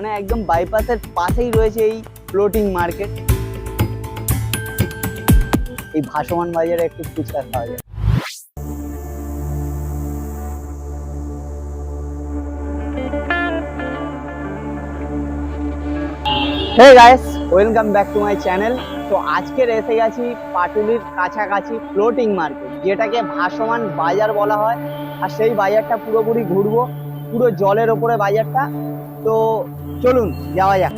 মানে একদম বাইপাসের পাশেই রয়েছে এই ফ্লোটিং মার্কেট এই ভাসমান বাজারে একটু ফুচকা খাওয়া যায়। Hey guys welcome back to my channel তো আজকের এসে গেছি পাটুলির কাছাকাছি ফ্লোটিং মার্কেট যেটাকে ভাসমান বাজার বলা হয়। আর সেই বাজারটা পুরোপুরি ঘুরবো, পুরো জলের ওপরে বাজারটা। তো চলুন, যাওয়া যাক।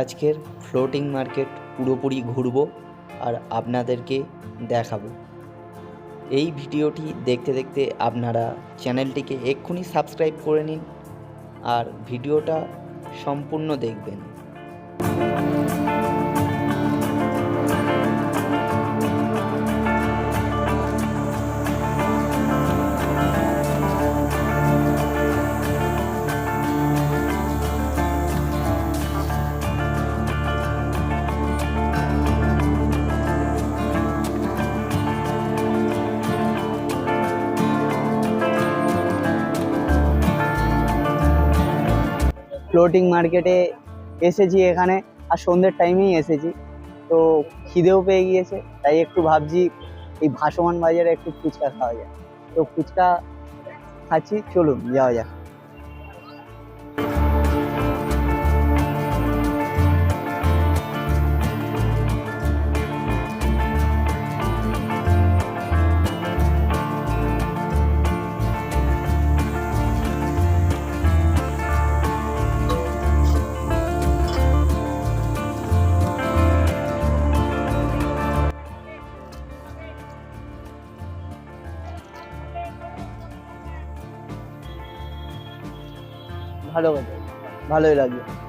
আজকের ফ্লোটিং মার্কেট পুরোপুরি ঘুরবো আর আপনাদেরকে দেখাবো। এই ভিডিওটি দেখতে দেখতে আপনারা চ্যানেলটিকে এক্ষুনি সাবস্ক্রাইব করে নিন আর ভিডিওটা সম্পূর্ণ দেখবেন। ফ্লোটিং মার্কেটে এসেছি এখানে, আর সন্ধ্যের টাইমেই এসেছি। তো খিদেও পেয়ে গিয়েছে, তাই একটু ভাবছি এই ভাসমান বাজারে একটু ফুচকা খাওয়া যায় তো ফুচকা খাচ্ছি, চলুন, যাওয়া যাক। ভালো কথা ভালোই লাগবে।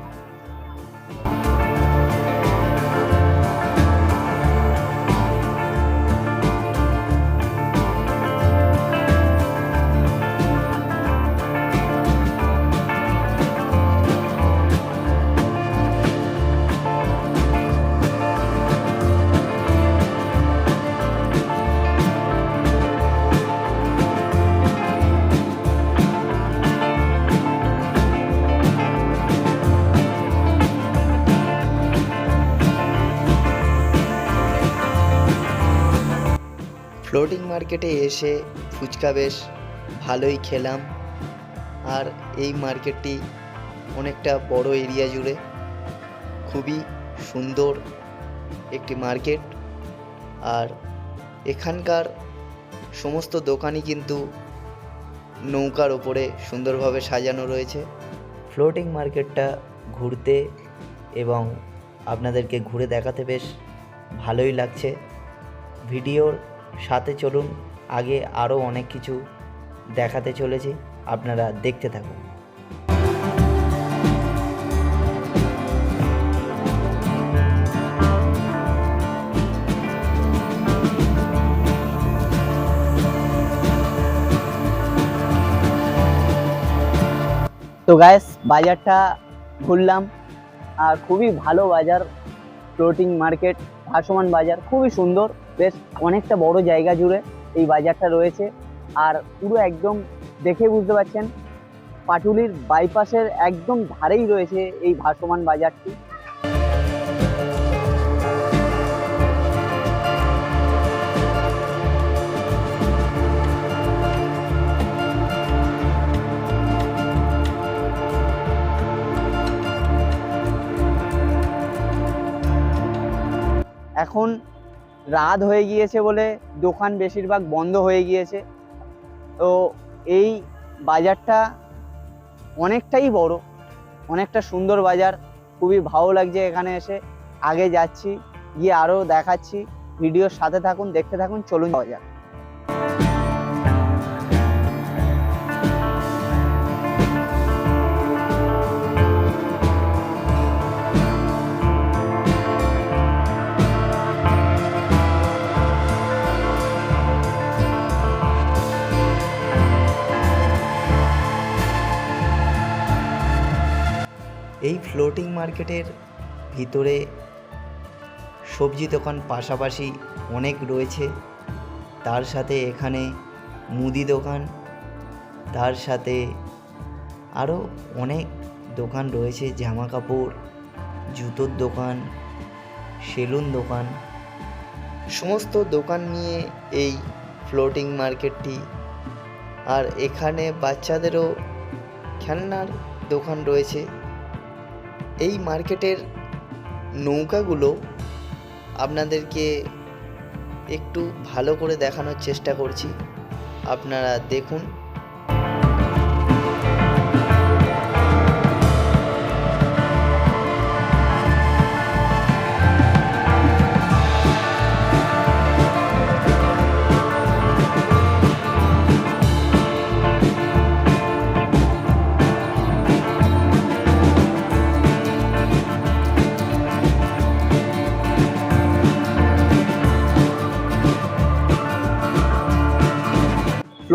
ফ্লোটিং মার্কেটে এসে ফুচকা বেশ ভালোই খেলাম। আর এই মার্কেটটি অনেকটা বড় এরিয়া জুড়ে খুবই সুন্দর একটি মার্কেট আর এখানকার সমস্ত দোকানই কিন্তু নৌকার ওপরে সুন্দরভাবে সাজানো রয়েছে। ফ্লোটিং মার্কেটটা ঘুরতে এবং আপনাদেরকে ঘুরে দেখাতে বেশ ভালোই লাগছে। ভিডিওর সাথে চলুন, আগে আরও অনেক কিছু দেখাতে চলেছি। আপনারা দেখতে থাকুন। তো গ্যাস বাজারটা ঘুরলাম আর খুবই ভালো বাজার ফ্লোটিং মার্কেট ভাসমান বাজার, খুবই সুন্দর। বেশ অনেকটা বড় জায়গা জুড়ে এই বাজারটা রয়েছে। আর পুরো একদম দেখে বুঝতে পারছেন, পাটুলির বাইপাসের একদম ধারেই রয়েছে এই ভাসমান বাজারটি। এখন রাত হয়ে গিয়েছে বলে দোকান বেশিরভাগ বন্ধ হয়ে গিয়েছে। তো এই বাজারটা অনেকটাই বড়, অনেকটা সুন্দর বাজার। খুবই ভালো লাগছে এখানে এসে। আগে যাচ্ছি, গিয়ে আরও দেখাচ্ছি। ভিডিওর সাথে থাকুন, দেখতে থাকুন, চলুন যাওয়া যাক। এই ফ্লোটিং মার্কেটের ভিতরে সবজি দোকান পাশাপাশি অনেক রয়েছে। তার সাথে এখানে মুদি দোকান, তার সাথে আরও অনেক দোকান রয়েছে জামা কাপড় জুতোর দোকান, সেলুন দোকান। সমস্ত দোকান নিয়ে এই ফ্লোটিং মার্কেটটি আর এখানে বাচ্চাদেরও খেলনার দোকান রয়েছে। এই মার্কেটের নৌকাগুলো আপনাদেরকে একটু ভালো করে দেখানোর চেষ্টা করছি। আপনারা দেখুন।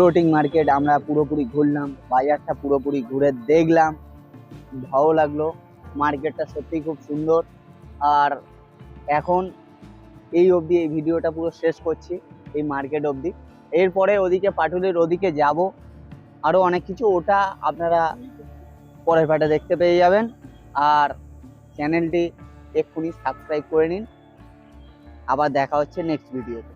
ফ্লোটিং মার্কেট আমরা পুরোপুরি ঘুরলাম, বাজারটা পুরোপুরি ঘুরে দেখলাম। ভালো লাগল মার্কেটটা সত্যিই খুব সুন্দর। আর এখন এই অবধি এই ভিডিওটা পুরো শেষ করছি, এই মার্কেট অবধি। এরপরে ওদিকে পাটুলির ওদিকে যাব। আরও অনেক কিছু ওটা আপনারা পরের পাটে দেখতে পেয়ে যাবেন। আর চ্যানেলটি এক্ষুনি সাবস্ক্রাইব করে নিন। আবার দেখা হচ্ছে নেক্সট ভিডিওতে